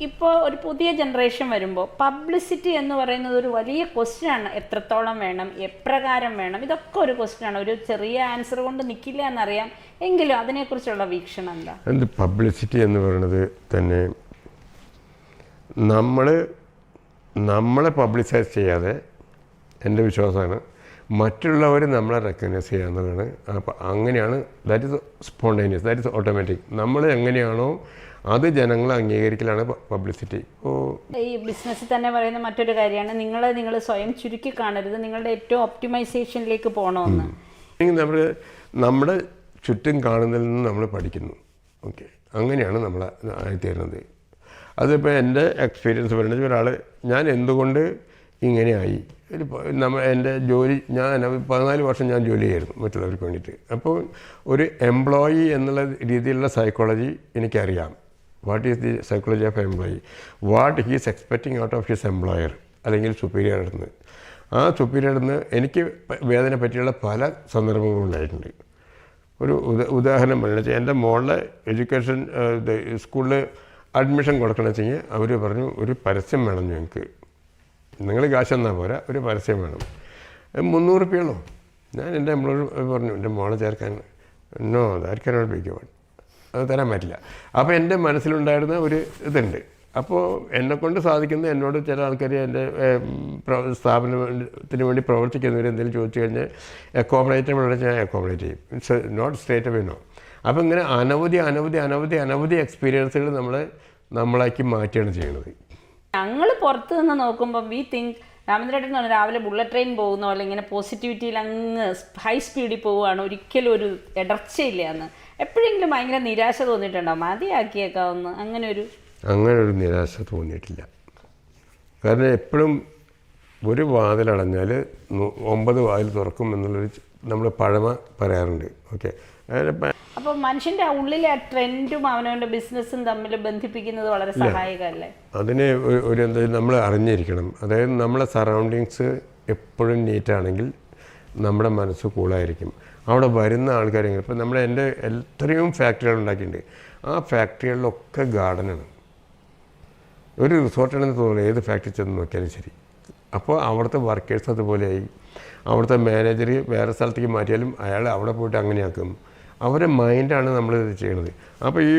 ഇപ്പോൾ ഒരു പുതിയ ജനറേഷൻ വരുമ്പോൾ പബ്ലിസിറ്റി എന്ന് പറയുന്നത് ഒരു വലിയ ക്വസ്റ്റ്യൻ ആണ്. എത്രത്തോളം വേണം? എപ്രകാരം വേണം? ഇതൊക്കെ ഒരു ക്വസ്റ്റ്യൻ ആണ്. ഒരു ചെറിയ ആൻസർ കൊണ്ട് നിൽക്കില്ല എന്നറിയാം. എങ്കിലും അതിനെക്കുറിച്ചുള്ള വീക്ഷണം എന്താ? എന്ത് പബ്ലിസിറ്റി എന്ന് പറയുന്നത് തന്നെ നമ്മൾ നമ്മളെ പബ്ലിസൈസ് ചെയ്യാതെ എന്റെ വിശ്വാസമാണ് മറ്റുള്ളവർ നമ്മളെ റെക്കഗ്നൈസ് ചെയ്യാവുന്നതാണ്. അപ്പോൾ അങ്ങനെയാണ് that is spontaneous that is automatic നമ്മൾ എങ്ങനെയാണോ അത് ജനങ്ങൾ അംഗീകരിക്കലാണ് പബ്ലിസിറ്റി ഓ. ഈ ബിസിനസ്സിൽ തന്നെ പറയുന്ന മറ്റൊരു കാര്യമാണ്. നിങ്ങളെ നിങ്ങൾ സ്വയം ചുരുക്കി കാണരുത്. നിങ്ങളുടെ ഏറ്റവും ഒപ്റ്റിമൈസേഷനിലേക്ക് പോകണമെന്ന് നമ്മൾ നമ്മുടെ ചുറ്റും കാണുന്നതിൽ നിന്ന് നമ്മൾ പഠിക്കുന്നു. ഓക്കെ. അങ്ങനെയാണ് നമ്മൾ ആയിത്തീരുന്നത്. അതിപ്പോൾ എന്റെ എക്സ്പീരിയൻസ് പറയുന്നത് ഒരാൾ ഞാൻ എന്തുകൊണ്ട് ഇങ്ങനെയായി ഒരു നമ്മ എന്റെ ജോലി ഞാൻ പതിനാല് വർഷം ഞാൻ ജോലി ചെയ്യായിരുന്നു മറ്റുള്ളവർക്ക് വേണ്ടിയിട്ട്. അപ്പോൾ ഒരു എംപ്ലോയി എന്നുള്ള രീതിയിലുള്ള സൈക്കോളജി എനിക്കറിയാം. What is the psychology of employee what he's expecting out of his employer അല്ലെങ്കിൽ സുപ്പീരിയറിൽ നിന്ന്. ആ സുപ്പീരിയറിൽ നിന്ന് എനിക്ക് വേദന പറ്റിയുള്ള പല സന്ദർഭങ്ങളും ഉണ്ടായിട്ടുണ്ട്. ഒരു ഉദ ഉദാഹരണം പറയുന്നത് എന്റെ മോളുടെ എഡ്യൂക്കേഷൻ സ്കൂളിൽ അഡ്മിഷൻ കൊടുക്കണം വെച്ച് കഴിഞ്ഞാൽ അവർ പറഞ്ഞു ഒരു പരസ്യം വേണം ഞങ്ങൾക്ക് നിങ്ങൾ കാശ് തന്നാൽ പോരാ ഒരു പരസ്യം വേണം. മുന്നൂറ് റുപ്യയുള്ളൂ ഞാൻ എന്റെ എംപ്ലോയർ പറഞ്ഞു എന്റെ മോളെ ചേർക്കാൻ നോ ദാറ്റ് ബിഗ് അത് തരാൻ പറ്റില്ല. അപ്പോൾ എന്റെ മനസ്സിലുണ്ടായിരുന്ന ഒരു ഇതുണ്ട്. അപ്പോൾ എന്നെക്കൊണ്ട് സാധിക്കുന്ന എന്നോട് ചില ആൾക്കാർ എന്റെ സ്ഥാപനത്തിന് വേണ്ടി പ്രവർത്തിക്കുന്നവർ എന്തെങ്കിലും ചോദിച്ചു കഴിഞ്ഞാൽ അക്കോമഡേറ്റ് വേണമെങ്കിൽ ഞാൻ അക്കോമഡേറ്റ് ചെയ്യും. It's not state of no അപ്പോൾ ഇങ്ങനെ അനവധി അനവധി അനവധി അനവധി എക്സ്പീരിയൻസുകൾ നമ്മൾ നമ്മളാക്കി മാറ്റുകയാണ് ചെയ്യുന്നത് ഞങ്ങൾ പുറത്തുനിന്ന് നോക്കുമ്പോൾ വി തിങ്ക് രാമചന്ദ്രേട്ടൻ എന്ന് പറഞ്ഞാൽ രാവിലെ ബുള്ളറ്റ് ട്രെയിൻ പോകുന്ന പോലെ ഇങ്ങനെ പോസിറ്റിവിറ്റിയിൽ അങ്ങ് ഹൈ സ്പീഡിൽ പോവുകയാണ്. ഒരിക്കലും ഒരു ഇടർച്ചയില്ല എന്ന്. എപ്പോഴെങ്കിലും ഭയങ്കര നിരാശ തോന്നിയിട്ടുണ്ടോ? മതിയാക്കിയേക്കാവുന്ന അങ്ങനെ ഒരു അങ്ങനെ ഒരു നിരാശ തോന്നിയിട്ടില്ല. കാരണം എപ്പോഴും ഒരു വാതിലടഞ്ഞാൽ ഒമ്പത് വാതിൽ തുറക്കും എന്നുള്ളൊരു നമ്മൾ പഴമ പറയാറുണ്ട്. ഓക്കെ. അപ്പോൾ മനുഷ്യന്റെ ഉള്ളിലെ ട്രെൻഡും അവനവന്റെ ബിസിനസ്സും തമ്മിൽ ബന്ധിപ്പിക്കുന്നത് വളരെ സഹായകമല്ലേ അതിനെ ഒരു- എന്താ നമ്മൾ അറിഞ്ഞിരിക്കണം. അതായത് നമ്മളെ സറൗണ്ടിങ്സ് എപ്പോഴും നീറ്റാണെങ്കിൽ നമ്മുടെ മനസ്സ് കൂളായിരിക്കും. അവിടെ വരുന്ന ആൾക്കാർ ഇപ്പം നമ്മുടെ എന്റെ എത്രയും ഫാക്ടറികൾ ഉണ്ടാക്കിയിട്ടുണ്ട്. ആ ഫാക്ടറികളിലൊക്കെ ഗാർഡനാണ്. ഒരു റിസോർട്ടാണെന്ന് തോന്നുന്നു ഏത് ഫാക്ടറി ചെന്ന് നോക്കിയാലും ശരി. അപ്പോൾ അവിടുത്തെ വർക്കേഴ്സ് അതുപോലെയായി. അവിടുത്തെ മാനേജർ വേറെ സ്ഥലത്തേക്ക് മാറ്റിയാലും അയാൾ അവിടെ പോയിട്ട് അങ്ങനെയാക്കും. അവരുടെ മൈൻഡാണ് നമ്മൾ ഇത് ചെയ്യുന്നത് അപ്പോൾ ഈ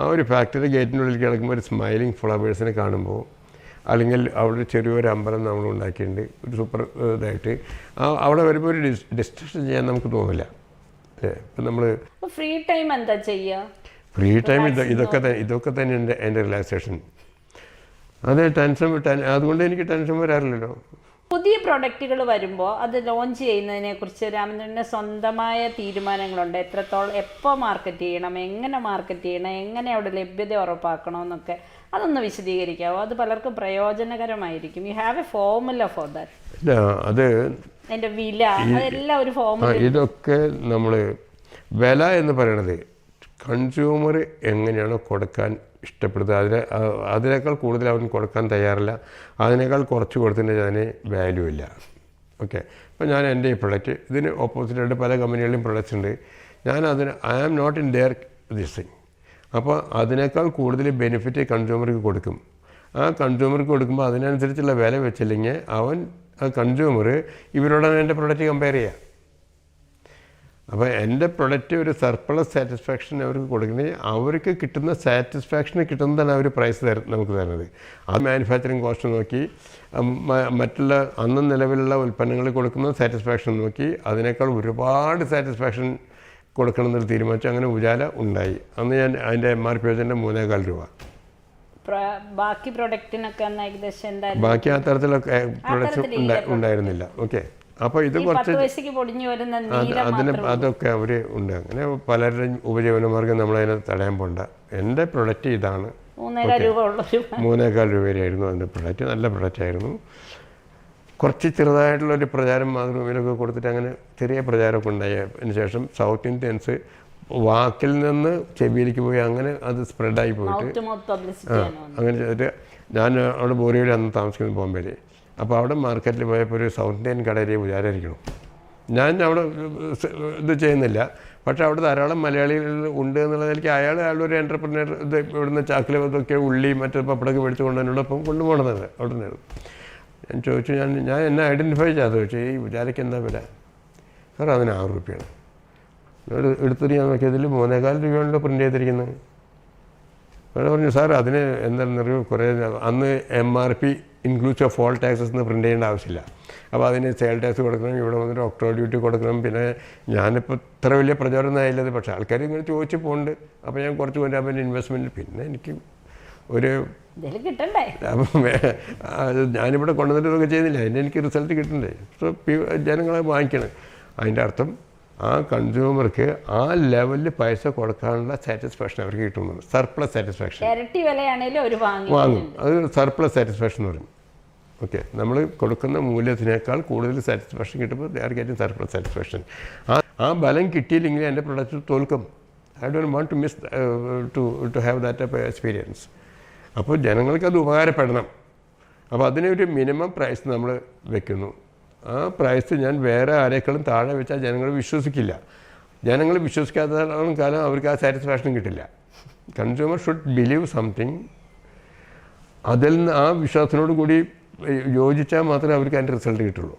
ആ ഒരു ഫാക്ടറി ഗേറ്റിനുള്ളിൽ കിടക്കുമ്പോൾ ഒരു സ്മൈലിംഗ് ഫ്ലവേഴ്സിനെ കാണുമ്പോൾ അല്ലെങ്കിൽ അവിടെ ചെറിയൊരു അമ്പലം നമ്മൾ ഉണ്ടാക്കിയിട്ടുണ്ട് ഒരു സൂപ്പർ ഇതായിട്ട് ആ അവിടെ വരുമ്പോൾ ഒരു ഡിസ് ഡിസ്ട്രക്ഷൻ ചെയ്യാൻ നമുക്ക് തോന്നില്ല. അല്ലേ ഇപ്പം നമ്മൾ ഫ്രീ ടൈം എന്താ ചെയ്യുക? ഫ്രീ ടൈം ഇതൊക്കെ ഇതൊക്കെ തന്നെ എന്റെ എന്റെ റിലാക്സേഷൻ അതെ ടെൻഷൻ ടെൻ- അതുകൊണ്ട് എനിക്ക് ടെൻഷൻ വരാറില്ലല്ലോ. പുതിയ പ്രൊഡക്റ്റുകൾ വരുമ്പോൾ അത് ലോഞ്ച് ചെയ്യുന്നതിനെ കുറിച്ച് രാമചന്ദ്രന്റെ സ്വന്തമായ തീരുമാനങ്ങളുണ്ട്. എത്രത്തോളം എപ്പോൾ മാർക്കറ്റ് ചെയ്യണം എങ്ങനെ മാർക്കറ്റ് ചെയ്യണം എങ്ങനെ അവിടെ ലഭ്യത ഉറപ്പാക്കണമെന്നൊക്കെ അതൊന്ന് വിശദീകരിക്കാവോ? അത് പലർക്കും പ്രയോജനകരമായിരിക്കും. You have a formula for that അത് എന്റെ വില അതെല്ലാം ഒരു ഫോർമുല ഇതൊക്കെ നമ്മൾ വില എന്ന് പറയണത് കൺസ്യൂമർ എങ്ങനെയാണോ കൊടുക്കാൻ ഇഷ്ടപ്പെടുന്നത്. അതിനെ അതിനേക്കാൾ കൂടുതൽ അവൻ കൊടുക്കാൻ തയ്യാറില്ല. അതിനേക്കാൾ കുറച്ച് കൊടുത്തിട്ട് അതിന് വാല്യൂ ഇല്ല. ഓക്കെ അപ്പോൾ ഞാൻ എന്റെ ഈ പ്രൊഡക്റ്റ് ഇതിന് ഓപ്പോസിറ്റായിട്ട് പല കമ്പനികളിലും പ്രൊഡക്റ്റ്സ് ഉണ്ട്. ഞാൻ അതിന് I am not in there this thing അപ്പോൾ അതിനേക്കാൾ കൂടുതൽ ബെനിഫിറ്റ് കൺസ്യൂമർക്ക് കൊടുക്കും. ആ കൺസ്യൂമർക്ക് കൊടുക്കുമ്പോൾ അതിനനുസരിച്ചുള്ള വില വെച്ചില്ലെങ്കിൽ അവൻ ആ കൺസ്യൂമർ ഇവരോടാണ് എന്റെ പ്രൊഡക്റ്റ് കമ്പയർ ചെയ്യുക. അപ്പോൾ എന്റെ പ്രൊഡക്റ്റ് ഒരു സർപ്ലസ് സാറ്റിസ്ഫാക്ഷൻ അവർക്ക് കൊടുക്കുന്നത് അവർക്ക് കിട്ടുന്ന സാറ്റിസ്ഫാക്ഷന് കിട്ടുന്നതാണ് അവർ പ്രൈസ് തര നമുക്ക് തരുന്നത്. അത് മാനുഫാക്ചറിങ് കോസ്റ്റ് നോക്കി മറ്റുള്ള അന്ന് നിലവിലുള്ള ഉൽപ്പന്നങ്ങൾ കൊടുക്കുന്ന സാറ്റിസ്ഫാക്ഷൻ നോക്കി അതിനേക്കാൾ ഒരുപാട് സാറ്റിസ്ഫാക്ഷൻ കൊടുക്കണം എന്നൊരു തീരുമാനിച്ചു. അങ്ങനെ ഉജാല ഉണ്ടായി. അന്ന് ഞാൻ അതിന്റെ എം ആർ പി വെച്ചതിന്റെ മൂന്നേകാൽ രൂപ. ബാക്കി പ്രൊഡക്റ്റിനൊക്കെ ഏകദേശം ബാക്കി ആ തരത്തിലൊക്കെ പ്രൊഡക്ട്സ് ഉണ്ടായിരുന്നില്ല. ഓക്കെ അപ്പോൾ ഇത് കുറച്ച് അതിന് അതൊക്കെ അവർ ഉണ്ട്. അങ്ങനെ പലരുടെയും ഉപജീവന മാർഗം നമ്മളതിനെ തടയാൻ പോണ്ട. എന്റെ പ്രൊഡക്റ്റ് ഇതാണ്. മൂന്നേകാൽ രൂപയായിരുന്നു അതിന്റെ പ്രൊഡക്റ്റ്. നല്ല പ്രൊഡക്റ്റ് ആയിരുന്നു. കുറച്ച് ചെറുതായിട്ടുള്ളൊരു പ്രചാരം മാതൃഭൂമിയിലൊക്കെ കൊടുത്തിട്ട് അങ്ങനെ ചെറിയ പ്രചാരമൊക്കെ ഉണ്ടായി. അതിന് ശേഷം സൗത്ത് ഇന്ത്യൻസ് വാക്കിൽ നിന്ന് ചെവിയിലേക്ക് പോയി അങ്ങനെ അത് സ്പ്രെഡായി പോയിട്ട് അങ്ങനെ ചെയ്തിട്ട് ഞാൻ അവിടെ ബോറിയിൽ അന്ന് താമസിക്കുന്നത് ബോംബെയിൽ അപ്പോൾ അവിടെ മാർക്കറ്റിൽ പോയപ്പോൾ ഒരു സൗത്ത് ഇന്ത്യൻ കടയിലേ വിചാരിക്കണം ഞാൻ അവിടെ ഇത് ചെയ്യുന്നില്ല. പക്ഷേ അവിടെ ധാരാളം മലയാളികൾ ഉണ്ട് എന്നുള്ള നിലയ്ക്ക് അയാൾ അയാളുടെ ഒരു എന്റർപ്രനർ ഇത് ഇവിടുന്ന് ചാക്കിൽ ഇതൊക്കെ ഉള്ളി മറ്റേ പപ്പടൊക്കെ മേടിച്ച് കൊണ്ടുവന്നതിനോടൊപ്പം കൊണ്ടുപോകണമെന്നത് അവിടെ നിന്ന് ഞാൻ ചോദിച്ചു ഞാൻ ഞാൻ എന്നെ ഐഡന്റിഫൈ ചെയ്തു ചോദിച്ചു ഈ വിചാരിക്ക് എന്താ വില? സാർ അതിന് ആറ് രൂപയാണ് ഒരു എടുത്തിട്ട് ഞാൻ നോക്കിയതിൽ മൂന്നേകാൽ രൂപയാണല്ലോ പ്രിന്റ് ചെയ്തിരിക്കുന്നത്. അവിടെ പറഞ്ഞു സാർ അതിന് എന്താണെന്നറിയോ? കുറേ അന്ന് M R P inclusive of all taxes എന്ന് പ്രിന്റ് ചെയ്യേണ്ട ആവശ്യമില്ല. അപ്പോൾ അതിന് സെയിൽ ടാക്സ് കൊടുക്കണം ഇവിടെ വന്നിട്ട് ഒക്ടോബർ ഡ്യൂട്ടി കൊടുക്കണം പിന്നെ ഞാനിപ്പോൾ ഇത്ര വലിയ പ്രചോദനം ആയില്ലത് പക്ഷേ ആൾക്കാർ ഇങ്ങനെ ചോദിച്ചു പോകുന്നുണ്ട് അപ്പോൾ ഞാൻ കുറച്ച് കൊണ്ട് അപ്പം ഇൻവെസ്റ്റ്മെന്റ് പിന്നെ എനിക്ക് ഒരു ഞാനിവിടെ കൊണ്ടുവന്നിട്ടൊക്കെ ചെയ്യുന്നില്ല. അതിന് എനിക്ക് റിസൾട്ട് കിട്ടണ്ടേ? സോ ജനങ്ങളെ വാങ്ങിക്കണം. അതിന്റെ അർത്ഥം ആ കൺസ്യൂമർക്ക് ആ ലെവലിൽ പൈസ കൊടുക്കാനുള്ള സാറ്റിസ്ഫാക്ഷൻ അവർക്ക് കിട്ടുന്നുണ്ട് സർപ്ലസ് സാറ്റിസ്ഫാക്ഷൻ ഇരട്ടി വാങ്ങും അത് സർപ്ലസ് സാറ്റിസ്ഫാക്ഷൻ എന്ന് പറയും. ഓക്കെ നമ്മൾ കൊടുക്കുന്ന മൂല്യത്തിനേക്കാൾ കൂടുതൽ സാറ്റിസ്ഫാക്ഷൻ കിട്ടുമ്പോൾ they are getting surplus satisfaction ആ ആ ബലം കിട്ടിയില്ലെങ്കിൽ എന്റെ പ്രൊഡക്റ്റ് തോൽക്കും. I don't want to miss to to have that of experience അപ്പോൾ ജനങ്ങൾക്ക് അത് ഉപകാരപ്പെടണം. അപ്പോൾ അതിനൊരു മിനിമം പ്രൈസ് നമ്മൾ വെക്കുന്നു. ആ പ്രൈസ് ഞാൻ വേറെ ആരെക്കാളും താഴെ വെച്ചാൽ ജനങ്ങൾ വിശ്വസിക്കില്ല. ജനങ്ങൾ വിശ്വസിക്കാത്തതാണ് കാലം അവർക്ക് ആ സാറ്റിസ്ഫാക്ഷൻ കിട്ടില്ല. കൺസ്യൂമർ ഷുഡ് ബിലീവ് സംതിങ് അതിൽ നിന്ന് ആ വിശ്വാസത്തിനോട് കൂടി യോജിച്ചാൽ മാത്രമേ അവർക്ക് അതിന്റെ റിസൾട്ട് കിട്ടുള്ളൂ.